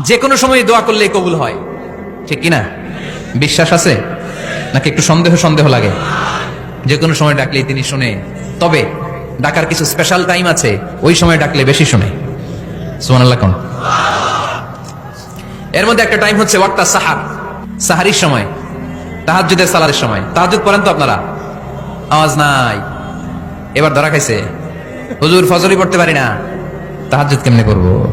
যে কোনো সময় দোয়া করলে কবুল হয়। ঠিক কিনা? বিশ্বাস আছে? নাকি একটু সন্দেহ সন্দেহ লাগে? যে কোনো সময় ডাকলে তিনি শুনে। তবে ডাকার কিছু স্পেশাল টাইম আছে, ওই সময় ডাকলে বেশি শুনে। সুমান কোন? এর মধ্যে একটা টাইম হচ্ছে ওয়াক্তা সাহার সাহারির সময় তাহাজুদের সালারের সময়। তাহাজুদ পড়েন তো আপনারা? আওয়াজ নাই। এবার ধরা খাইছে। হুজুর ফজরই পড়তে পারি না। তাহাজুদ কেমনে করব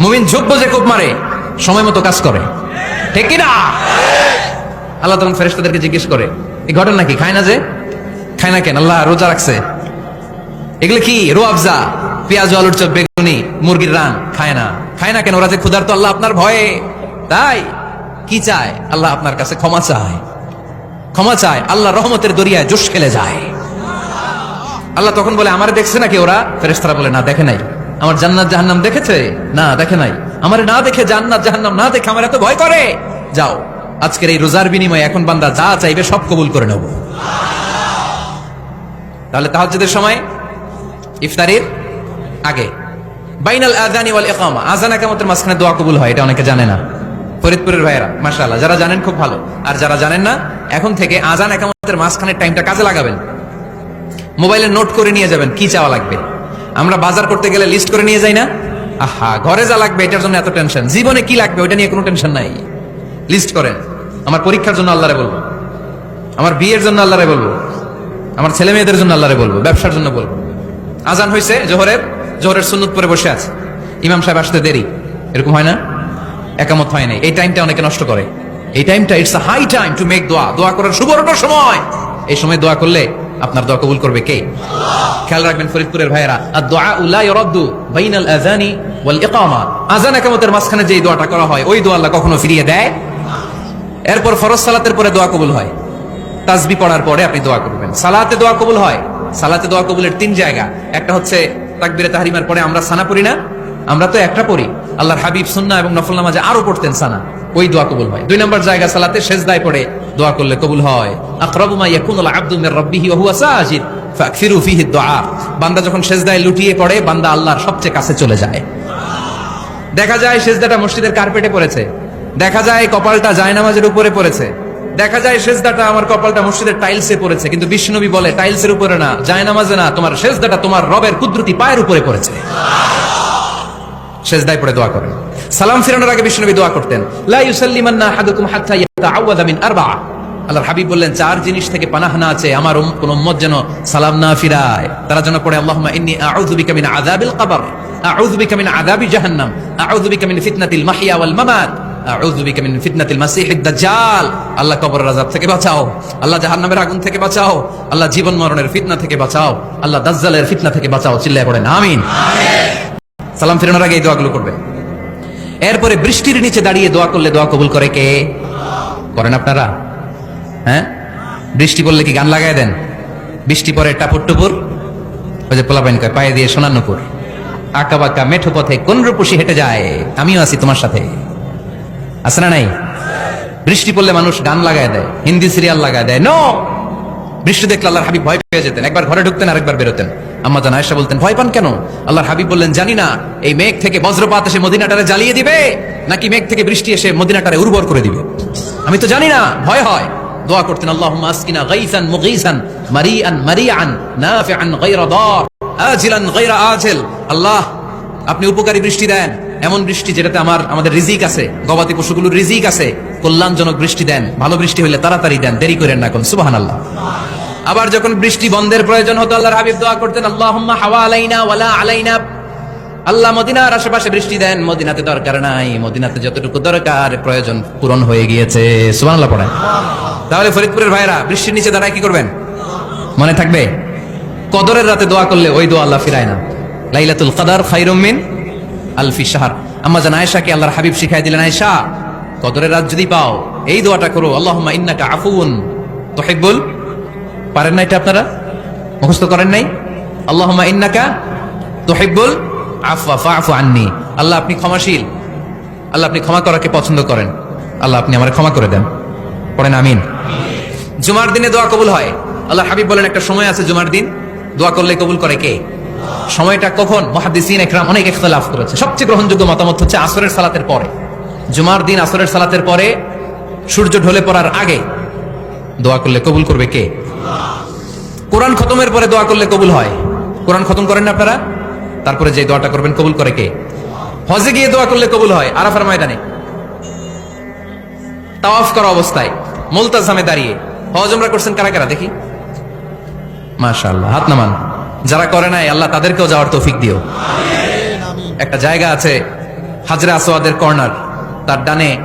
মুমিন যোগ্য যে কোপ মারে, সময় মতো কাজ করে। ঠিক কিনা আল্লাহ তখন ফেরেস্তাদেরকে জিজ্ঞেস করে, এই ঘটনা কি? খায় না যে? খায় না কেন? আল্লাহ রোজা রাখছে। এগুলো কি? রোয়াবজা পেঁয়াজ, আলুর চপ, বেগুনি, মুরগির রান। খায় না। খায় না কেন? ওরা যে ক্ষুধার তো আল্লাহ আপনার ভয়ে। তাই? কি চায়? আল্লাহ আপনার কাছে ক্ষমা চায়। ক্ষমা চায়। আল্লাহ রহমতের দরিয়ায় জোশ খেলে যায়। আল্লাহ তখন বলে, আমার দেখছে নাকি ওরা? ফেরেস্তারা বলে, না, দেখে নাই। আমার জান্নাত জাহান্নাম দেখেছে? না, দেখে নাই। আমার না দেখে জান্নাত জাহান্নাম না দেখে আমার এত ভয় করে? যাও, আজকের এই রোজার বিনিময়ে এখন বান্দা যা চাইবে সব কবুল করে নেব। তাহলে তাহাজ্জুদের সময়, ইফতারির আগে। বাইনাল আজানি ওয়াল ইকামা। আজান একামতের মাঝখানে দোয়া কবুল হয়, এটা অনেকে জানে না। ফরিদপুরের ভাইয়েরা, মাশাআল্লাহ, যারা জানেন খুব ভালো। আর যারা জানেন না, এখন থেকে আজান একামতের মাঝখানের টাইমটা কাজে লাগাবেন। মোবাইলে নোট করে নিয়ে যাবেন, কি চাওয়া লাগবে? আমরা বাজার করতে গেলে লিস্ট করে নিয়ে যাই না? আহা, ঘরে যা লাগবে, এটার জন্য এত টেনশন জীবনে কি লাগবে, ওইটা নিয়ে কোনো টেনশন নাই। লিস্ট করেন। আমার পরীক্ষার জন্য আল্লাহরে বলব। আমার বিয়ের জন্য আল্লাহরে বলব। আমার ছেলে মেয়েদের জন্য আল্লাহরে বলব। ব্যবসার জন্য বলব। আজান হয়েছে জোহরের। জোহরের সুন্নত পরে বসে আছে। ইমাম সাহেব আসতে দেরি। এরকম হয় না? একামত হয় নাই। এই টাইমটা অনেকে নষ্ট করে। এই টাইমটা it's high time to make দোয়া দোয়া করার সুবর্ণ সময়। এই সময় দোয়া করলে আপনার দোয়া কবুল করবে কে? খেয়াল রাখবেন ফরিদপুরের ভাইয়েরা আর দোয়া উল্লাহ বাইনাল ইকামা। আযান একামতের মাঝখানে যে দোয়াটা করা হয়, ওই দোয়া আল্লাহ কখনো ফিরিয়ে দেয়? এরপর ফরজ সালাতের পরে দোয়া কবুল হয়। তাজবি পড়ার পরে আপনি দোয়া করবেন। সালাতে দোয়া কবুল হয়। সালাতে দোয়া কবুলের তিন জায়গা। একটা হচ্ছে তাকবিরে তাহরিমার পরে আমরা সানা পড়ি না? আমরা তো একটা পড়ি। আল্লাহর হাবিব সুন্না এবং নফল নামাজে আরও পড়তেন সানা। ওই দোয়া কবুল হয়। দুই নম্বর জায়গা সালাতে সেজদায় পড়ে। দোয়া করলে কবুল হয়। আকরাবু মা ইয়াকুনুল আবদু মির রাব্বিহি ওয়া হুয়া সাজিদ। ফাকসিরু বান্দা যখন সেজদায় লুটিয়ে পড়ে, বান্দা আল্লাহর সবচেয়ে কাছে চলে যায়। দেখা যায় সেজদাটা মসজিদের কার্পেটে পড়েছে। দেখা যায় কপালটা জায়নামাজের উপরে পড়েছে। দেখা যায় সেজদাটা আমার কপালটা মসজিদের টাইলসে পড়েছে। কিন্তু বিষ্ণুনবী বলে, টাইলসের উপরে না, জায়নামাজে না। তোমার সেজদাটা তোমার রবের কুদরতি পায়ের উপরে পড়েছে। সেজদায় পড়ে দোয়া করেন। সালাম ফিরানোর আগে বিষ্ণুনবী দোয়া করতেন। আল্লাহর হাবিব বললেন, চার জিনিস থেকে পানাহ না আছে আমার কোন উম্মত যেন সালাম না ফিরায়। তারা যেন পড়ে, আল্লাহুম্মা ইন্নী কবর। জাহান্নাম। আল্লাহ থেকে বাঁচাও। আল্লাহ আগুন থেকে বাঁচাও। আল্লাহ জীবন মরণের ফিতনা থেকে বাঁচাও। আল্লাহ থেকে বাঁচাও। আমিন। সালাম ফিরানোর আগে এই দোয়াগুলো করবে। এরপরে বৃষ্টির নিচে দাঁড়িয়ে দোয়া করলে দোয়া কবুল করে কে? করেন আপনারা? হ্যাঁ? বৃষ্টি পড়লে কি গান লাগাই দেন? বৃষ্টি পরে টাপুর টুপুর? ওই যে পোলাপাইন কয়, পায়ে দিয়ে সোনার নুপুর। আঁকা বাঁকা মেঠো পথে কোন রূপসী হেঁটে যায়? আমিও আছি তোমার সাথে। আছে না নাই? বৃষ্টি পড়লে মানুষ গান লাগায় দেয়, হিন্দি সিরিয়াল লাগায় দেয়। নো বৃষ্টি দেখলে আল্লাহর হাবিব ভয় পেয়ে যেতেন, একবার ঘরে ঢুকতেন, আরেকবার বেরোতেন। আম্মা জান আয়েশা বলতেন, ভয় পান কেন? আল্লাহর হাবিব বললেন, জানি না, এই মেঘ থেকে বজ্রপাত এসে মদিনাটারে জ্বালিয়ে দিবে, নাকি মেঘ থেকে বৃষ্টি এসে মদিনাটারে উর্বর করে দিবে? আমি তো জানি না, ভয় হয়। দোয়া করতেন, আল্লাহুম্মা আসকিনা গাইসান মুগীসান মারিআন মারিআন নাফিআন গায়রা দার, আজিলান গায়রা আজিল। আল্লাহ, আপনি উপকারী বৃষ্টি দেন। এমন বৃষ্টি যেটাতে আমার, আমাদের রিজিক আছে, গবাদি পশুগুলোর রিজিক আছে। কল্যাণজনক বৃষ্টি দেন, ভালো বৃষ্টি হলে তাড়াতাড়ি দেন, দেরি করেন না কোন সুবাহান আল্লাহ আবার যখন বৃষ্টি বন্ধের প্রয়োজন হতো, আল্লাহর হাবিব দোয়া করতেন আল্লাহ হাওয়া আলাইনা ওয়ালা আলাইনা। আল্লাহ মদিনার আশেপাশে বৃষ্টি দেন, মদিনাতে দরকার নাই, মদিনাতে যতটুকু দরকার, প্রয়োজন পূরণ হয়ে গিয়েছে। সুবহানাল্লাহ পড়েন। তাহলে ফরিদপুরের ভাইরা বৃষ্টির নিচে দাঁড়ায় কি করবেন? মনে থাকবে? কদরের রাতে দোয়া করলে ওই দোয়া আল্লাহ ফিরায় না। লাইলাতুল কদর খাইরুম মিন আলফি শাহর। আম্মা জান আয়েশাকে আল্লাহর হাবিব শিখাই দিলেন, আয়েশা, কদরের রাত যদি পাও, এই দোয়াটা করো। আল্লাহুম্মা ইন্নাকা আফুন তুহিব্বুল পারেন না এটা আপনারা? মুখস্থ করেন নাই? আল্লাহুম্মা ইন্নাকা তুহিব্বুল আফওয়া, ফাআফু আন্নি। আল্লাহ আপনি ক্ষমাশীল। আল্লাহ আপনি ক্ষমা করাকে পছন্দ করেন। আল্লাহ আপনি আমার ক্ষমা করে দেন। পড়েন আমিন। জুমার দিনে দোয়া কবুল হয়। আল্লাহ হাবিব বলেন, একটা সময় আছে জুমার দিন। দোয়া করলে কবুল করে কে? সময়টা কখন? মহাদিসিন একরাম অনেক ইখতলাফ করেছে। সবচেয়ে গ্রহণযোগ্য মতামত হচ্ছে আসরের সালাতের পরে। জুমার দিন আসরের সালাতের পরে সূর্য ঢলে পড়ার আগে দোয়া করলে কবুল করবে কে? কোরআন খতমের পরে দোয়া করলে কবুল হয়। কোরআন খতম করেন না আপনারা? তারপরে যে দোয়াটা করবেন কবুল করে কে? হজে গিয়ে দোয়া করলে কবুল হয়, আরাফার ময়দানে। তাওয়াফ করা অবস্থায়, মোলতাজামে দাঁড়িয়ে। হজ আমরা করছেন কারা কারা? দেখি। মাশাআল্লাহ, হাত নামান। যারা করে নাই, আল্লাহ তাদেরকেও যাওয়ার তৌফিক দিও। একটা জায়গা আছে, হাজরা আসোয়াদের কর্নার। তার ডানে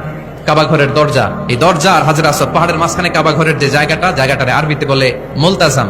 কাবা ঘরের দরজা। এই দরজা আর হাজরা আসোয়াদ পাহাড়ের মাঝখানে কাবা ঘরের যে জায়গাটা, জায়গাটারে আরবিতে বলে মুলতাজাম।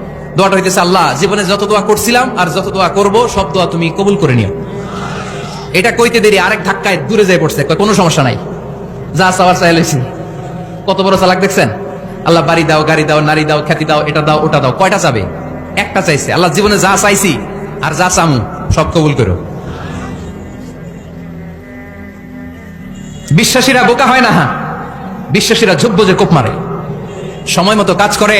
দোয়াটা হইতেছে, আল্লাহ, জীবনে যত দোয়া করছিলাম আর যত দোয়া করব, সব দোয়া তুমি কবুল করে নিও। এটা কইতে দেরি, আরেক ধাক্কায় দূরে যায় পড়ছে কোনো সমস্যা নাই, যা চাওয়ার চাই লইছি। কত বড় চালাক দেখছেন? আল্লাহ, বাড়ি দাও, গাড়ি দাও, নারী দাও, খ্যাতি দাও, এটা দাও, ওটা দাও, কয়টা চাবে? একটা চাইছে, আল্লাহ, জীবনে যা চাইছি আর যা চামু, সব কবুল করো। বিশ্বাসীরা বোকা হয় না বিশ্বাসীরা ঝুব্ব যে কোপ মারে। সময় মতো কাজ করে